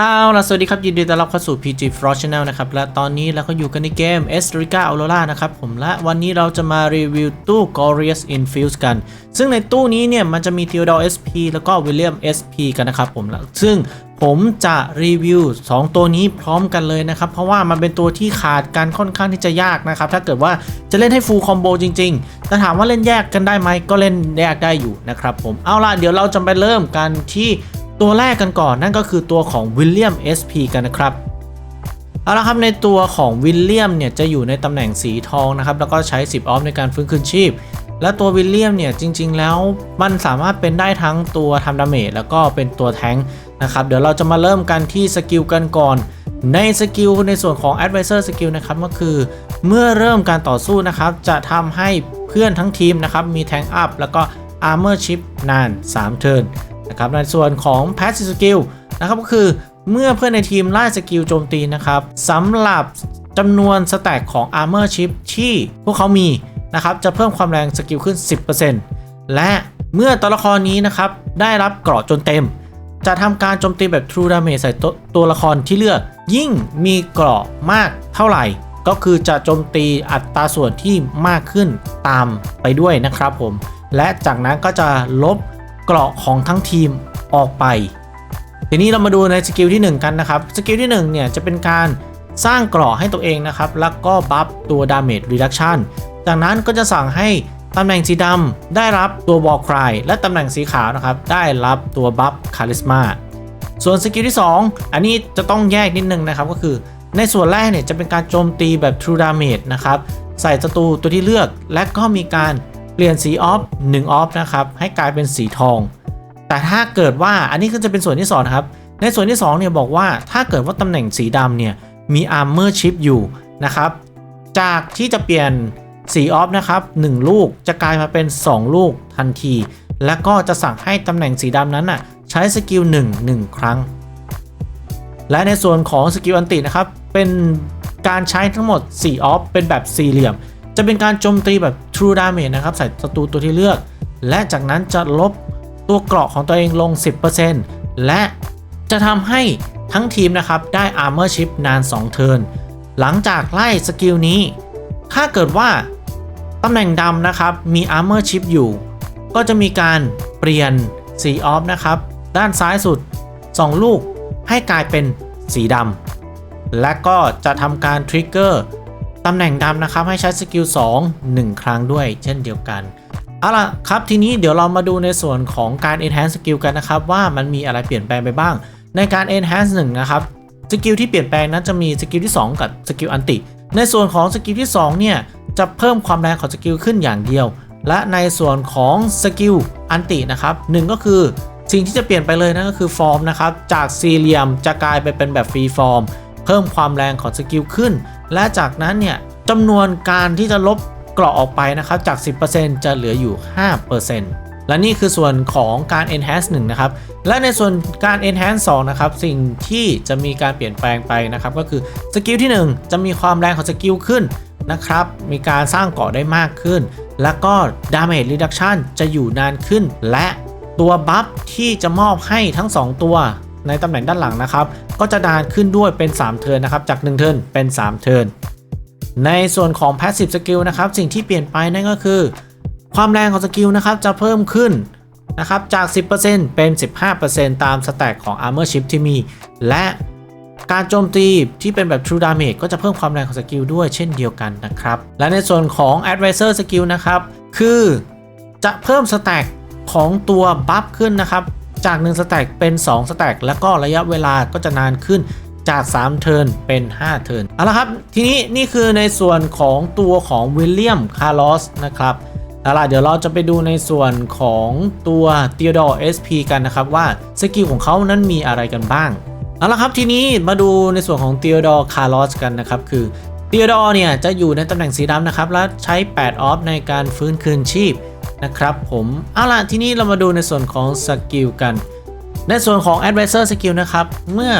เอาล่ะสวัสดีครับ ยินดีต้อนรับเข้าสู่ PG Frost Channel นะครับ และตอนนี้เราก็อยู่กันในเกม e s t r i c a Aurora นะครับผมและวันนี้เราจะมารีวิวตู้ Glorious Infuse กัน ซึ่งในตู้นี้เนี่ย มันจะมี Theodore SP แล้วก็ William SP กันนะครับผมแล้วซึ่งผมจะรีวิว 2 ตัวนี้พร้อมกันเลยนะครับ เพราะว่ามันเป็นตัวที่ขาดการค่อนข้างที่จะยากนะครับ ถ้าเกิดว่าจะเล่นให้ full combo จริงๆ แต่ถามว่าเล่นแยกกันได้ไหมก็เล่นแยกได้อยู่นะครับผมเอาล่ะเดี๋ยวเราจะไปเริ่มกันที่ ตัวแรกกันก่อนนั่นก็คือตัวของวิลเลียม SP กันนะครับเอาละครับในตัวของวิลเลียมเนี่ยจะอยู่ในตำแหน่งสีทองนะครับแล้วก็ใช้ 10 ออฟในการฟื้นคืนชีพ และตัววิลเลียมเนี่ยจริง ๆ แล้วมันสามารถเป็นได้ทั้งตัวทำดาเมจแล้วก็เป็นตัวแทงนะครับเดี๋ยวเราจะมาเริ่มกันที่สกิลกันก่อนในสกิลในส่วนของ Advisor Skill นะครับก็คือ เมื่อเริ่มการต่อสู้นะครับ จะทำให้เพื่อนทั้งทีมนะครับ มีแทงอัพแล้วก็ Armor Chip นาน 3 เทิร์น นะครับในส่วนของ Passive Skill นะครับก็คือเมื่อเพื่อนในทีมไล่สกิลโจมตีนะครับสำหรับจำนวนสแต็กของ Armor Chip ที่พวกเขามีนะครับจะเพิ่มความแรงสกิลขึ้น 10%และเมื่อตัวละครนี้นะครับได้รับเกราะจนเต็ม จะทำการโจมตีแบบ True Damage ใส่ตัวตัวละครที่เลือก ยิ่งมีเกราะมากเท่าไหร่ ก็คือจะโจมตีอัตราส่วนที่มากขึ้นตามไปด้วยนะครับผม และจากนั้นก็จะลบ เกราะของทั้งทีมออกไป ทีนี้เรามาดูในสกิลที่ 1 กันนะครับ สกิลที่1เนี่ยจะเป็นการสร้างเกราะให้ตัวเองนะครับ แล้วก็บัฟตัว Damage Reduction จากนั้นก็จะสั่งให้ตำแหน่งสีดำได้รับตัว War Cry และตำแหน่งสีขาวนะครับ ได้รับตัวบัฟ Charisma ส่วนสกิลที่ 2 อันนี้จะต้องแยกนิดนึงนะครับก็คือ ในส่วนแรกเนี่ยจะเป็นการโจมตีแบบ True Damage นะครับ ใส่ศัตรูตัวที่เลือก และก็มีการ เปลี่ยนสีออฟ1ออฟนะครับให้กลายเป็นสีทอง แต่ถ้าเกิดว่าอันนี้ก็จะเป็นส่วนที่2นครับในส่วนที่2เนี่ยบอกว่าถ้าเกิดว่าตำแหน่งสีดำเนี่ยมี Armor Chip อยู่นะครับจากที่จะเปลี่ยนสีออฟนะครับ1ลูกจะกลายมาเป็น 2 ลูกทันที แล้วก็จะสั่งให้ตำแหน่งสีดำนั้นน่ะใช้สกิล1 1 ครั้ง และในส่วนของสกิลอันตินะครับเป็นการใช้ทั้งหมด4ออฟเป็นแบบสี่เหลี่ยม จะเป็นการโจมตีแบบ True Damage นะครับ ใส่ศัตรูตัวที่เลือก และจากนั้นจะลบตัวเกราะของตัวเองลง 10%และจะทำให้ทั้งทีมนะครับ ได้ Armor Chip นาน 2 เทิร์นหลังจากไล่สกิลนี้ ถ้าเกิดว่าตำแหน่งดำนะครับ มี Armor Chip อยู่ ก็จะมีการเปลี่ยนสีออฟนะครับ ด้านซ้ายสุด 2 ลูกให้กลายเป็นสีดำและก็จะทำการทริกเกอร์ ตำแหน่งดำนะครับให้ใช้สกิล2 1 ครั้งด้วย เช่นเดียวกันเอาล่ะครับทีนี้เดี๋ยวเรามาดูในส่วนของการ enhance skill กันนะครับ ว่ามันมีอะไรเปลี่ยนแปลงไปบ้าง ในการ enhance 1นะครับสกิลที่เปลี่ยนแปลงนั้นจะมีสกิลที่ 2 กับสกิลอันติ ในส่วนของสกิลที่2เนี่ยจะเพิ่มความแรงของสกิลขึ้นอย่างเดียว และในส่วนของสกิลอันตินะครับหนึ่งก็คือสิ่งที่จะเปลี่ยนไปเลยนั่นก็คือฟอร์มนะครับจากสี่เหลี่ยมจะกลายไปเป็นแบบฟรีฟอร์มเพิ่มความแรงของสกิลขึ้น และจากนั้นเนี่ยจำนวนการที่จะลบเกราะออกไปนะครับจาก 10%จะเหลืออยู่ 5%และนี่คือส่วนของการ enhance 1 นะครับ และในส่วนการ enhance 2 นะครับ สิ่งที่จะมีการเปลี่ยนแปลงไปนะครับ ก็คือสกิลที่ 1 จะมีความแรงของสกิลขึ้นนะครับ มีการสร้างเกราะได้มากขึ้น แล้วก็ damage reduction จะอยู่นานขึ้น และตัวบัฟที่จะมอบให้ทั้ง 2 ตัว ในตำแหน่งด้านหลังนะครับ ก็จะนานขึ้นด้วยเป็น 3 เทิร์นนะครับ จาก 1 เทิร์นเป็น 3 เทิร์นในส่วนของ Passive Skill นะครับ สิ่งที่เปลี่ยนไปนั่นก็คือ ความแรงของสกิลนะครับจะเพิ่มขึ้นนะครับจาก 10%เป็น 15%ตามสแต็กของ Armor Chip ที่มี และการโจมตีที่เป็นแบบ True Damage ก็จะเพิ่มความแรงของสกิลด้วยเช่นเดียวกันนะครับ และในส่วนของ Advisor Skill นะครับ คือจะเพิ่มสแต็กของตัวบัฟขึ้นนะครับ จาก 1 สแต็กเป็น 2 สแต็กแล้วก็ระยะเวลาก็จะนานขึ้นจาก 3 เทิร์นเป็น 5 เทิร์นเอาละครับ ทีนี้นี่คือในส่วนของตัวของวิลเลียมคาร์ลอสนะครับเอาล่ะเดี๋ยวเราจะไปดูในส่วนของตัว Theodore SP กันนะครับว่าสกิลของเขานั้นมีอะไรกันบ้างเอาละครับทีนี้มาดูในส่วนของ Theodore Carlos กันนะครับคือ Theodore เนี่ยจะอยู่ในตำแหน่งสีดำนะครับและใช้8ออฟในการฟื้นคืนชีพ นะครับผมเอาล่ะทีนี้เรามาดูในส่วนของสกิลกัน ในส่วนของ Advisor Skill นะครับ เมื่อ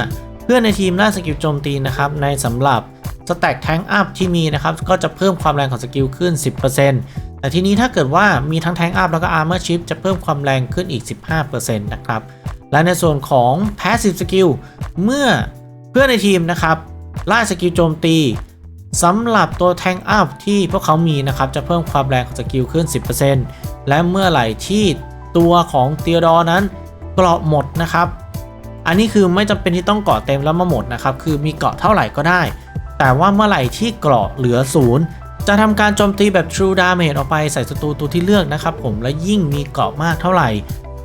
เพื่อนในทีมล่าสกิลโจมตีนะครับ ในสำหรับสแต็กแทงอัพที่มีนะครับ ก็จะเพิ่มความแรงของสกิลขึ้น 10%แต่ทีนี้ถ้าเกิดว่ามีทั้งแทงอัพแล้วก็ Armor Chip จะเพิ่มความแรงขึ้นอีก 15%นะครับ และในส่วนของ Passive Skill เมื่อเพื่อนในทีมนะครับล่าสกิลโจมตี สำหรับตัวแทงอัพที่พวกเขามีนะครับจะเพิ่มความแรงของสกิลขึ้น 10%และเมื่อไหร่ที่ตัวของเตียดอนั้นเกราะหมดนะครับ อันนี้คือไม่จำเป็นที่ต้องเกาะเต็มแล้วมาหมดนะครับ คือมีเกาะเท่าไหร่ก็ได้ แต่ว่าเมื่อไหร่ที่เกราะเหลือศูนย์จะทำการโจมตีแบบ True Damage ออกไปใส่ศัตรูตัวที่เลือกนะครับ ผมและยิ่งมีเกราะมากเท่าไหร่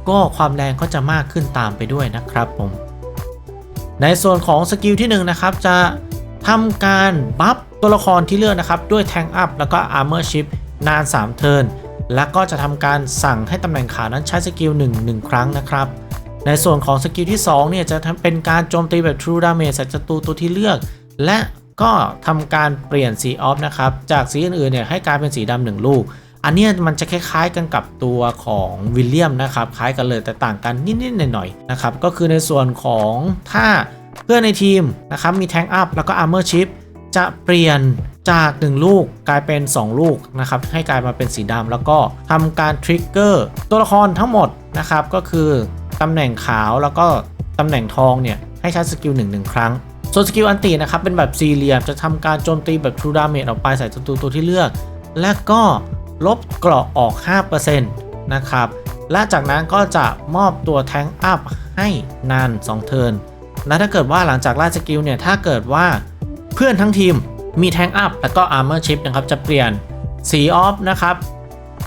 ก็ความแรงก็จะมากขึ้นตามไปด้วยนะครับผม ในส่วนของสกิลที่1นงนะครับจะทำการบัฟ ตัวละครที่เลือกนะครับด้วยแทงอัพแล้วก็ Armor Chip นาน 3 เทิร์นแล้วก็จะทำการสั่งให้ตำแหน่งขานั้นใช้สกิล1 1 ครั้งนะครับ ในส่วนของสกิลที่2เนี่ยจะทำเป็นการโจมตีแบบ True Damage ใส่ศัตรูตัวที่เลือก และก็ทำการเปลี่ยนสีออฟนะครับจากสีอื่นๆเนี่ยให้กลายเป็นสีดำหนึ่งลูก อันนี้มันจะคล้ายๆกันกับตัวของวิลเลียมนะครับคล้ายกันเลยแต่ต่างกันนิดๆหน่อยๆนะครับก็คือในส่วนของถ้าเพื่อนในทีมนะครับมีแทงอัพแล้วก็อาร์เมอร์ชิพ จะเปลี่ยนจาก 1 ลูกกลายเป็น 2 ลูกนะครับให้กลายมาเป็นสีดำแล้วก็ทำการทริกเกอร์ตัวละครทั้งหมดนะครับก็คือตำแหน่งขาวแล้วก็ตำแหน่งทองเนี่ยให้ใช้สกิล1 1ครั้ง ส่วนสกิลอันตีนะครับเป็นแบบสี่เหลี่ยมจะทำการโจมตีแบบ True Damage ออกไปใส่ศัตรูตัวที่เลือก และก็ลบเกราะออก 5%นะครับและจากนั้นก็จะมอบตัวแทงอัพให้นาน 2 เทิร์นและถ้าเกิดว่าหลังจากล่าสกิลเนี่ยถ้าเกิดว่า เพื่อนทั้งทีมมีแทงอัพแล้วก็อาร์เมอร์ชิพนะครับจะเปลี่ยนสีออฟนะครับ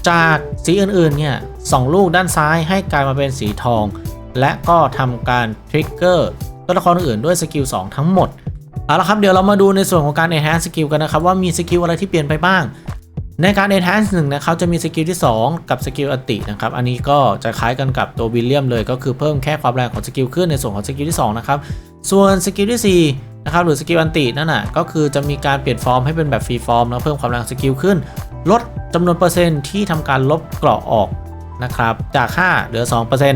จากสีอื่นๆเนี่ยสองลูกด้านซ้ายให้กลายมาเป็นสีทอง และก็ทำการทริกเกอร์ตัวละครอื่นด้วยสกิล2ทั้งหมดเอาละครับเดี๋ยวเรามาดูในส่วนของการ enhance สกิลกันนะครับว่ามีสกิลอะไรที่เปลี่ยนไปบ้าง ในการ enhance 1นะครับจะมีสกิลที่ 2 กับสกิลอตินะครับอันนี้ก็จะคล้ายกันกับตัววิลเลียมเลยก็คือเพิ่มแค่ความแรงของสกิลขึ้นในส่วนของสกิลที่2นะครับส่วนสกิลที่4นะครับหรือสกิลอันตินั่นน่ะก็คือจะมีการเปลี่ยนฟอร์มให้เป็นแบบฟรีฟอร์มแล้วเพิ่มความแรงสกิลขึ้น ลดจำนวนเปอร์เซ็นต์ที่ทำการลบเกราะออกนะครับจาก 5 เหลือ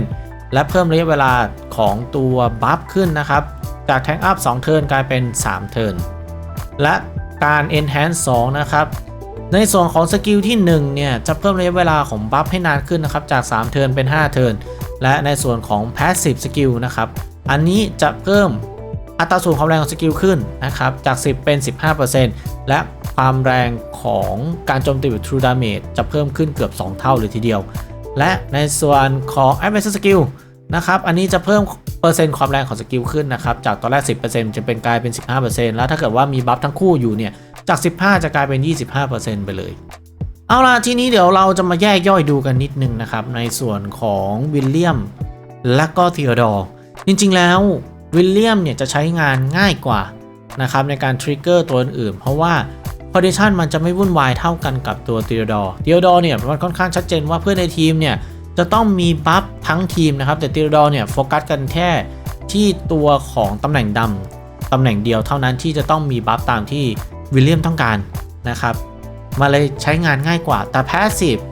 2%และเพิ่มระยะเวลาของตัวบัฟขึ้นนะครับจากแทงอัพ2เทิร์นกลายเป็น3เทิร์นและการ enhance 2นะครับ ในส่วนของสกิลที่1เนี่ยจะเพิ่มระยะเวลาของบัฟให้นานขึ้นนะครับจาก 3 เทิร์นเป็น 5 เทิร์นและในส่วนของ passive skill นะครับอันนี้จะเพิ่มอัตราส่วนความแรงของสกิลขึ้นนะครับจาก 10 เป็น 15%และความแรงของการโจมตีแบบ True Damage จะเพิ่มขึ้นเกือบ 2 เท่าเลยทีเดียว และในส่วนของ Advanced Skill นะครับอันนี้จะเพิ่มเปอร์เซ็นต์ความแรงของสกิลขึ้นนะครับจากตอนแรก 10%จะเป็นกลายเป็น 15%แล้วถ้าเกิดว่ามีบัฟทั้งคู่อยู่เนี่ย จาก 15 จะกลายเป็น 25%ไปเลย เอาล่ะทีนี้เดี๋ยวเราจะมาแยกย่อยดูกันนิดนึงนะครับ ในส่วนของวิลเลียมและก็ธีอดอร์จริงๆแล้ววิลเลียมเนี่ยจะใช้งานง่ายกว่านะครับในการทริกเกอร์ตัวอื่นๆเพราะว่าคอนดิชันมันจะไม่วุ่นวายเท่ากันกับตัวธีอดอร์ธีอดอร์เนี่ยมันค่อนข้างชัดเจนว่าเพื่อนในทีมเนี่ยจะต้องมีบัฟทั้งทีมนะครับ แต่ธีอดอร์เนี่ยโฟกัสกันแค่ที่ตัวของตำแหน่งดำตำแหน่งเดียวเท่านั้นที่จะต้องมีบัฟตามที่ วิลเลียมต้องการนะครับ มาเลยใช้งานง่ายกว่า แต่ Passive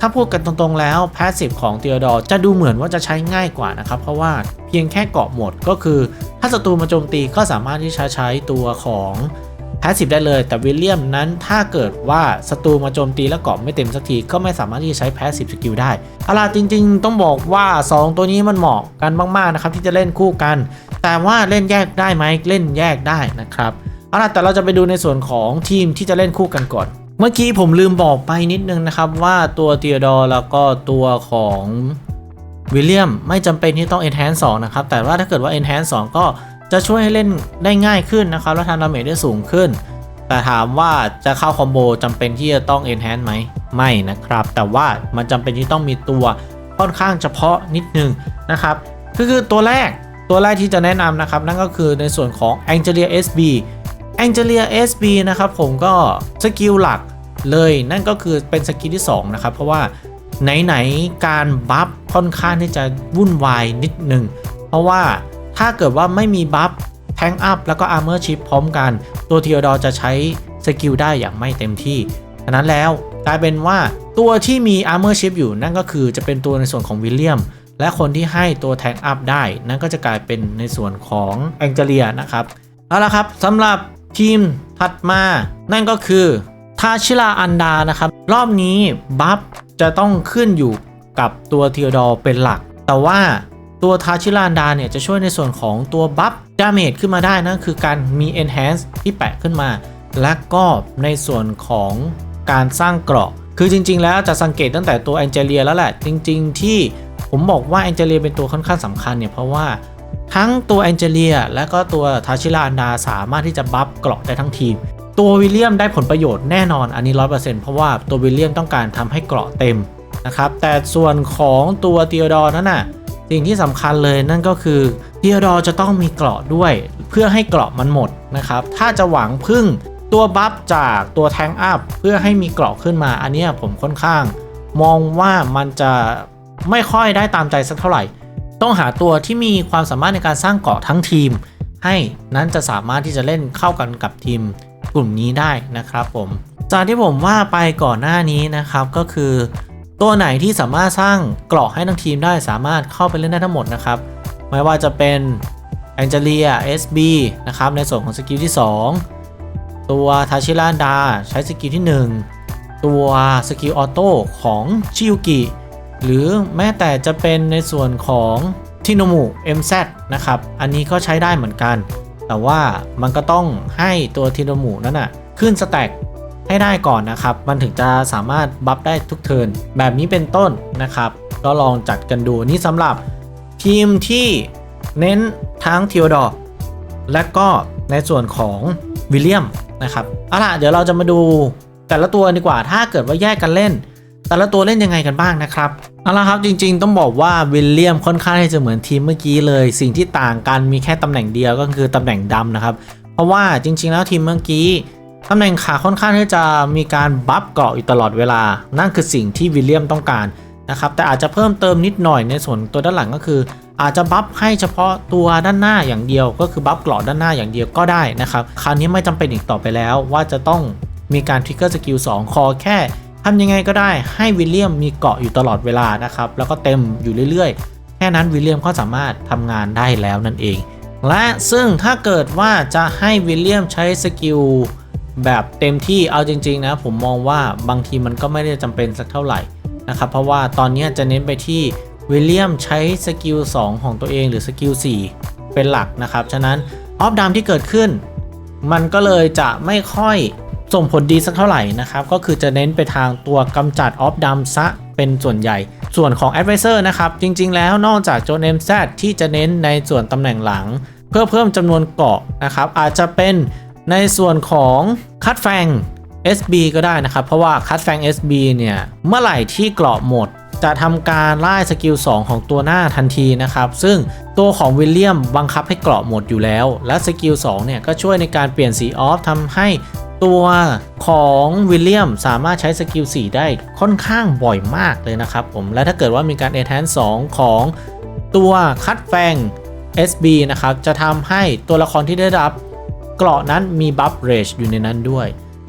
ถ้าพูดกันตรงๆแล้ว Passive ของ t h e o d o r จะดูเหมือนว่าจะใช้ง่ายกว่านะครับ เพราะว่าเพียงแค่เกาะหมดก็คือ ถ้าศัตรูมาโจมตีก็สามารถที่จะใช้ตัวของ Passive ได้เลย แต่วิลเลียมนั้นถ้าเกิดว่าศัตรูมาโจมตีแล้วเกาะไม่เต็มสักทีก็ไม่สามารถที่จะใช้ Passive Skill ได้เอาล่ะจริง ๆ ต้องบอกว่า 2 ตัวนี้มันเหมาะกันมากๆนะครับที่จะเล่นคู่กัน แต่ว่าเล่นแยกได้ไหมเล่นแยกได้นะครับ เอาล่ะแต่เราจะไปดูในส่วนของทีมที่จะเล่นคู่กันก่อน เมื่อกี้ผมลืมบอกไปนิดนึงนะครับ ว่าตัวเตียดอร์แล้วก็ตัวของวิลเลียมไม่จำเป็นที่ต้อง enhance 2นะครับ แต่ว่าถ้าเกิดว่า enhance 2 ก็จะช่วยให้เล่นได้ง่ายขึ้นนะครับ และทำดาเมจได้สูงขึ้น แต่ถามว่าจะเข้าคอมโบจำเป็นที่จะต้อง enhance ไหมไม่นะครับ แต่ว่ามันจำเป็นที่ต้องมีตัวค่อนข้างเฉพาะนิดนึงนะครับก็คือตัวแรกตัวแรกที่จะแนะนำนะครับ นั่นก็คือในส่วนของ Angelia SB Angelia SB นะครับผมก็สกิลหลักเลยนั่นก็คือเป็นสกิลที่2นะครับเพราะว่าไหนๆการบัฟค่อนข้างที่จะวุ่นวายนิดนึง เพราะว่าถ้าเกิดว่าไม่มีบัฟแทงอัพแล้วก็อาร์เมอร์ชิพพร้อมกัน ตัวเทียดอจะใช้สกิลได้อย่างไม่เต็มที่ฉะนั้นแล้วกลายเป็นว่าตัวที่มีอาร์เมอร์ชิพอยู่นั่นก็คือจะเป็นตัวในส่วนของวิลเลียม และคนที่ให้ตัวแทงอัพได้ นั่นก็จะกลายเป็นในส่วนของแองเจเลียนะครับเอาละครับสำหรับ ทีมถัดมา นั่นก็คือทาชิลาอันดานะครับ รอบนี้บัฟจะต้องขึ้นอยู่กับตัวเทียดอเป็นหลัก แต่ว่าตัวทาชิลาอันดาเนี่ยจะช่วยในส่วนของตัวบัฟดาเมจขึ้นมาได้นั่นคือการมี Enhance ที่แปะขึ้นมา และก็ในส่วนของการสร้างเกราะ คือจริง ๆ แล้วจะสังเกตตั้งแต่ตัวแองเจเลียแล้วแหละ จริง ๆ ที่ผมบอกว่าแองเจเลียเป็นตัวค่อนข้างสำคัญเนี่ยเพราะว่า ทั้งตัวแองเจเลียและก็ตัวทาชิลาอันดาสามารถที่จะบัฟเกราะได้ทั้งทีม ตัววิลเลียมได้ผลประโยชน์แน่นอนอันนี้100%เพราะว่าตัววิลเลียมต้องการทำให้เกราะเต็มนะครับแต่ส่วนของตัวเตียดอร์นั้นน่ะสิ่งที่สำคัญเลยนั่นก็คือเตียดอร์จะต้องมีเกราะด้วย เพื่อให้เกราะมันหมดนะครับถ้าจะหวังพึ่งตัวบัฟจากตัวแทงอัพเพื่อให้มีเกราะขึ้นมาอันนี้ผมค่อนข้าง มองว่ามันจะไม่ค่อยได้ตามใจสักเท่าไหร่ ต้องหาตัวที่มีความสามารถในการสร้างเกาะทั้งทีม ให้นั้นจะสามารถที่จะเล่นเข้ากันกับทีมกลุ่มนี้ได้นะครับผมจากที่ผมว่าไปก่อนหน้านี้นะครับก็คือ ตัวไหนที่สามารถสร้างเกราะให้ทั้งทีมได้สามารถเข้าไปเล่นได้ทั้งหมดนะครับ ไม่ว่าจะเป็นแองเจลีย SB นะครับในส่วนของสกิลที่ 2 ตัวทาชิลานดาใช้สกิลที่ 1 ตัวสกิลออโต้ของชิยุกิ หรือแม้แต่จะเป็นในส่วนของทิโนมุ MZ นะครับ อันนี้ก็ใช้ได้เหมือนกัน แต่ว่ามันก็ต้องให้ตัวทิโนมุนั้นนะขึ้นสแต็กให้ได้ก่อนนะครับ มันถึงจะสามารถบัฟได้ทุกเทิร์นแบบนี้เป็นต้นนะครับ ก็ลองจัดกันดูนี่สำหรับทีมที่เน้นทั้งทีโอดอร์และก็ในส่วนของวิลเลียมนะครับเอาล่ะเดี๋ยวเราจะมาดูแต่ละตัวดีกว่าถ้าเกิดว่าแยกกันเล่น แต่ละตัวเล่นยังไงกันบ้างนะครับเอาละครับจริงๆ ต้องบอกว่าวิลเลียมค่อนข้างที่จะเหมือนทีมเมื่อกี้เลย สิ่งที่ต่างกันมีแค่ตำแหน่งเดียวก็คือตำแหน่งดำนะครับ เพราะว่าจริง ๆ แล้วทีมเมื่อกี้ตำแหน่งขาค่อนข้างที่จะมีการบัฟเกาะอยู่ตลอดเวลา นั่นคือสิ่งที่วิลเลียมต้องการนะครับแต่อาจจะเพิ่มเติมนิดหน่อยในส่วนตัวด้านหลังก็คือ อาจจะบัฟให้เฉพาะตัวด้านหน้าอย่างเดียว ก็คือบัฟเกราะด้านหน้าอย่างเดียวก็ได้นะครับคราวนี้ไม่จำเป็นอีกต่อไปแล้วว่าจะต้องมีการทริกเกอร์สกิล2คอแค่ ทำยังไงก็ได้ให้วิลเลียมมีเกาะอยู่ตลอดเวลานะครับ แล้วก็เต็มอยู่เรื่อยๆ แค่นั้นวิลเลียมก็สามารถทำงานได้แล้วนั่นเอง และซึ่งถ้าเกิดว่าจะให้วิลเลียมใช้สกิลแบบเต็มที่เอาจริง ๆ นะ ผมมองว่าบางทีมันก็ไม่ได้จำเป็นสักเท่าไหร่นะครับ เพราะว่าตอนนี้จะเน้นไปที่วิลเลียมใช้สกิล2ของตัวเองหรือสกิล4เป็นหลักนะครับ ฉะนั้นออฟดามที่เกิดขึ้น มันก็เลยจะไม่ค่อย ส่งผลดีสักเท่าไหร่นะครับ ก็คือจะเน้นไปทางตัวกำจัดออฟดัมซะเป็นส่วนใหญ่ ส่วนของ Advisor นะครับ จริงๆ แล้วนอกจากโจนเอมแซที่จะเน้นในส่วนตำแหน่งหลัง เพื่อเพิ่มจำนวนเกาะนะครับ อาจจะเป็นในส่วนของคัดแฟง SB ก็ได้นะครับ เพราะว่าคัดแฟง SB เนี่ย เมื่อไหร่ที่เกราะหมด จะทำการไล่สกิล 2 ของตัวหน้าทันทีนะครับ ซึ่งตัวของวิลเลียมบังคับให้เกราะหมดอยู่แล้ว และสกิล 2 เนี่ยก็ช่วยในการเปลี่ยนสีออฟทำให้ ตัวของวิลเลียมสามารถใช้สกิล 4 ได้ค่อนข้างบ่อยมากเลยนะครับผม และถ้าเกิดว่ามีการ e n h a n c e 2ของตัวคัดแฟง SB นะครับ จะทำให้ตัวละครที่ได้รับเกราะนั้นมีบัฟเรจอยู่ในนั้นด้วย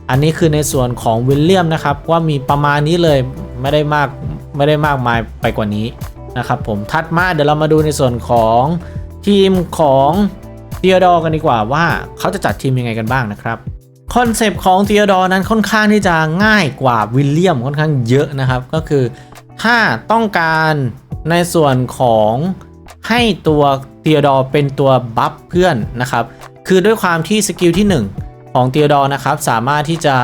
อันนี้คือในส่วนของวิลเลียมนะครับ ว่ามีประมาณนี้เลยไม่ได้มากไม่ได้มากมายไปกว่านี้นะครับผมถัดมาเดี๋ยวเรามาดูในส่วนของทีมของเทียดอกันดีกว่าว่าเขาจะจัดทีมยังไงกันบ้างนะครับ คอนเซปต์ของเทียดอนั้นค่อนข้างที่จะง่ายกว่าวิลเลียมค่อนข้างเยอะนะครับ ก็คือถ้าต้องการในส่วนของให้ตัวเทียดอเป็นตัวบัฟเพื่อนนะครับ คือด้วยความที่สกิลที่ 1 ของเทียดอนะครับ สามารถที่จะ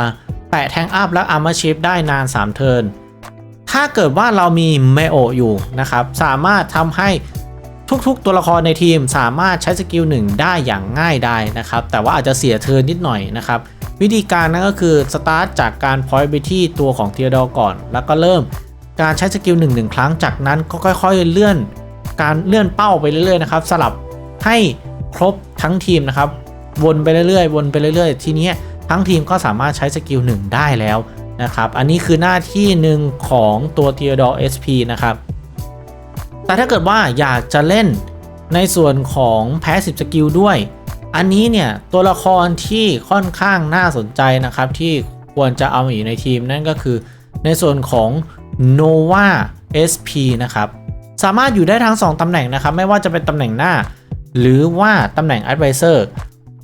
แปะแทงอัพและอาร์มาชิฟได้นาน 3 เทิร์นถ้าเกิดว่าเรามีเมโออยู่นะครับ สามารถทำให้ ทุกๆ ตัวละครในทีมสามารถใช้สกิลหนึ่งได้อย่างง่ายได้นะครับ แต่ว่าอาจจะเสียเทิร์นนิดหน่อยนะครับ วิธีการนั้นก็คือสตาร์ทจากการพอยต์ไปที่ตัวของเทียดอก่อน แล้วก็เริ่มการใช้สกิลหนึ่งหนึ่งครั้งจากนั้นก็ค่อย ๆ เลื่อน การเลื่อนเป้าไปเรื่อยๆนะครับสลับให้ครบทั้งทีมนะครับ วนไปเรื่อยๆ วนไปเรื่อยๆ ทีนี้ทั้งทีมก็สามารถใช้สกิลหนึ่งได้แล้วนะครับ อันนี้คือหน้าที่หนึ่งของตัว Theodore SP นะครับ แต่ถ้าเกิดว่าอยากจะเล่นในส่วนของ Passive Skill ด้วย อันนี้เนี่ยตัวละครที่ค่อนข้างน่าสนใจนะครับ ที่ควรจะเอามาอยู่ในทีมนั่นก็คือ ในส่วนของ Nova SP นะครับ สามารถอยู่ได้ทั้ง 2ตำแหน่งนะครับ ไม่ว่าจะเป็นตำแหน่งหน้า หรือว่าตำแหน่ง Advisor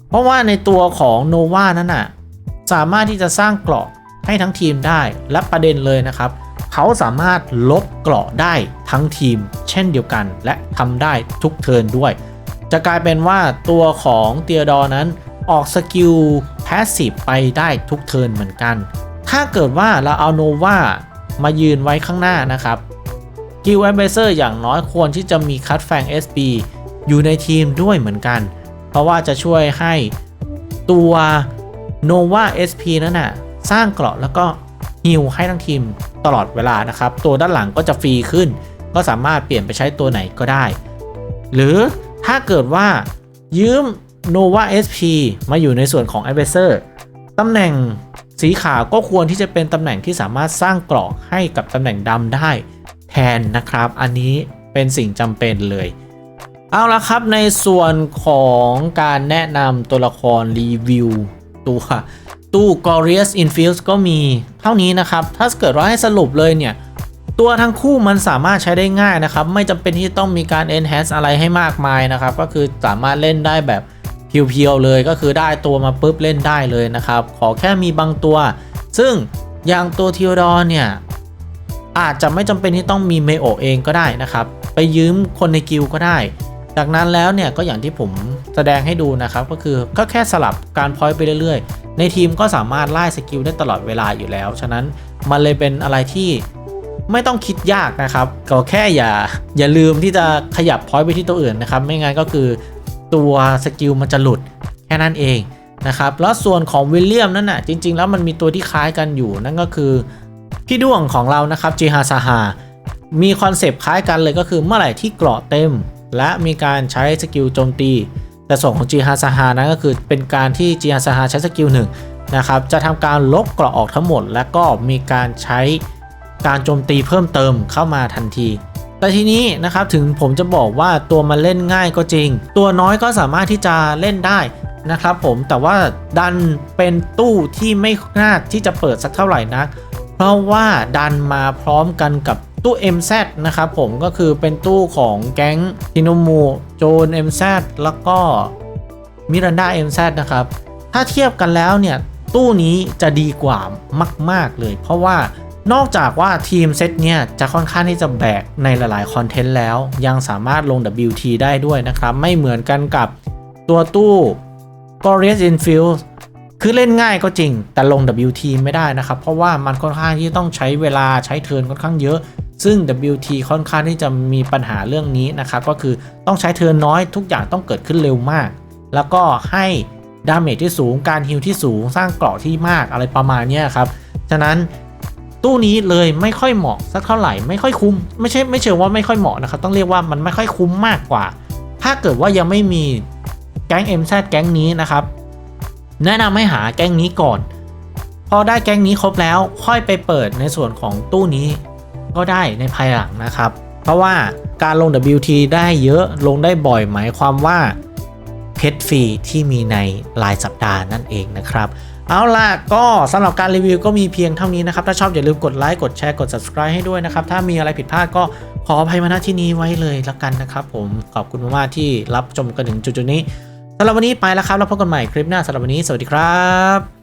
เพราะว่าในตัวของ Nova นั้นน่ะสามารถที่จะสร้างเกราะให้ทั้งทีมได้และประเด็นเลยนะครับ เขาสามารถลบเกราะได้ทั้งทีม เช่นเดียวกัน และทำได้ทุกเทิร์นด้วย จะกลายเป็นว่าตัวของเตียดอนั้นออกสกิลแพสซีฟไปได้ทุกเทิร์นเหมือนกัน ถ้าเกิดว่าเราเอาโนวามายืนไว้ข้างหน้านะครับกิลแอมเบเซอร์อย่างน้อยควรที่จะมีคัตแฟง SB อยู่ในทีมด้วยเหมือนกัน เพราะว่าจะช่วยให้ตัว Nova SP นั้นน่ะสร้างเกราะแล้วก็ ฮิลให้ทั้งทีมตลอดเวลานะครับ ตัวด้านหลังก็จะฟรีขึ้น ก็สามารถเปลี่ยนไปใช้ตัวไหนก็ได้ หรือถ้าเกิดว่ายืม Nova SP มาอยู่ในส่วนของ a d v e r s a r ตำแหน่งสีขาวก็ควรที่จะเป็นตำแหน่งที่สามารถสร้างเกราะให้กับตำแหน่งดำได้แทนนะครับ อันนี้เป็นสิ่งจำเป็นเลย เอาละครับในส่วนของการแนะนำตัวละครรีวิวตัว ตู้ Glorious Infuse ก็มีเท่านี้นะครับ ถ้าเกิดว่าให้สรุปเลยเนี่ย ตัวทั้งคู่มันสามารถใช้ได้ง่ายนะครับ ไม่จำเป็นที่ต้องมีการ enhance อะไรให้มากมายนะครับ ก็คือสามารถเล่นได้แบบเพียวๆเลยก็คือได้ตัวมาปุ๊บเล่นได้เลยนะครับ ขอแค่มีบางตัว ซึ่งอย่างตัวทีโอดอเนี่ย อาจจะไม่จำเป็นที่ต้องมีเมโอเองก็ได้นะครับ ไปยืมคนในกิลก็ได้จากนั้นแล้วเนี่ยก็อย่างที่ผมแสดงให้ดูนะครับ ก็คือก็แค่สลับการพอยต์ไปเรื่อย ในทีมก็สามารถไล่สกิลได้ตลอดเวลาอยู่แล้ว ฉะนั้นมันเลยเป็นอะไรที่ไม่ต้องคิดยากนะครับก็แค่อย่าอย่าลืมที่จะขยับพอยต์ไปที่ตัวอื่นนะครับ ไม่งั้นก็คือตัวสกิลมันจะหลุดแค่นั้นเองนะครับ แล้วส่วนของวิลเลียมนั่นน่ะจริง ๆ แล้วมันมีตัวที่คล้ายกันอยู่นั่นก็คือพี่ด้วงของเรานะครับจีฮาซาฮามีคอนเซปต์คล้ายกันเลยก็คือเมื่อไหร่ที่เกราะเต็ม และมีการใช้สกิลโจมตี แต่ส่วนของจีฮาซาฮานั้นก็คือเป็นการที่จีฮาซาฮาใช้สกิลหนึ่งนะครับจะทำการลบเกราะออกทั้งหมด และก็มีการใช้การโจมตีเพิ่มเติมเข้ามาทันที แต่ทีนี้นะครับถึงผมจะบอกว่าตัวมันเล่นง่ายก็จริง ตัวน้อยก็สามารถที่จะเล่นได้นะครับผมแต่ว่าดันเป็นตู้ที่ไม่น่าที่จะเปิดสักเท่าไหร่นัก เพราะว่าดันมาพร้อมกันกับ ตู้ MZ นะครับผมก็คือเป็นตู้ของแก๊งทินมูโจน MZ แล้วก็มิรันดา MZ นะครับ ถ้าเทียบกันแล้วเนี่ย ตู้นี้จะดีกว่ามาก ๆ เลย เพราะว่านอกจากว่าทีมเซตเนี่ยจะค่อนข้างที่จะแบกในหลาย ๆ คอนเทนต์แล้ว ยังสามารถลง WT ได้ด้วยนะครับ ไม่เหมือนกันกับตัวตู้ Glorious Infuse คือเล่นง่ายก็จริงแต่ลง WT ไม่ได้นะครับ เพราะว่ามันค่อนข้างที่ต้องใช้เวลาใช้เทิร์นค่อนข้างเยอะ ซึ่ง WT ค่อนข้างที่จะมีปัญหาเรื่องนี้นะครับ ก็คือต้องใช้เทิร์นน้อยทุกอย่างต้องเกิดขึ้นเร็วมาก แล้วก็ให้ดาเมจที่สูงการฮิลที่สูงสร้างเกราะที่มากอะไรประมาณนี้ครับ ฉะนั้นตู้นี้เลยไม่ค่อยเหมาะสักเท่าไหร่ไม่ค่อยคุ้ม ไม่ใช่ไม่เชิงว่าไม่ค่อยเหมาะนะครับ ต้องเรียกว่ามันไม่ค่อยคุ้มมากกว่า ถ้าเกิดว่ายังไม่มีแก๊ง MZ แก๊งนี้นะครับ แนะนำให้หาแก๊งนี้ก่อน พอได้แก๊งนี้ครบแล้วค่อยไปเปิดในส่วนของตู้นี้ ก็ได้ในภายหลังนะครับ เพราะว่าการลง WT ได้เยอะลงได้บ่อยหมายความว่าเพชรฟรีที่มีในรายสัปดาห์นั่นเองนะครับ เอาล่ะก็สำหรับการรีวิวก็มีเพียงเท่านี้นะครับ ถ้าชอบอย่าลืมกดไลค์กดแชร์กด subscribe ให้ด้วยนะครับ ถ้ามีอะไรผิดพลาดก็ขออภัยมาณที่นี้ไว้เลยละกันนะครับผมขอบคุณมากๆที่รับชมกันถึงจุดๆนี้สำหรับวันนี้ไปแล้วครับ แล้วพบกันใหม่คลิปหน้าสำหรับวันนี้สวัสดีครับ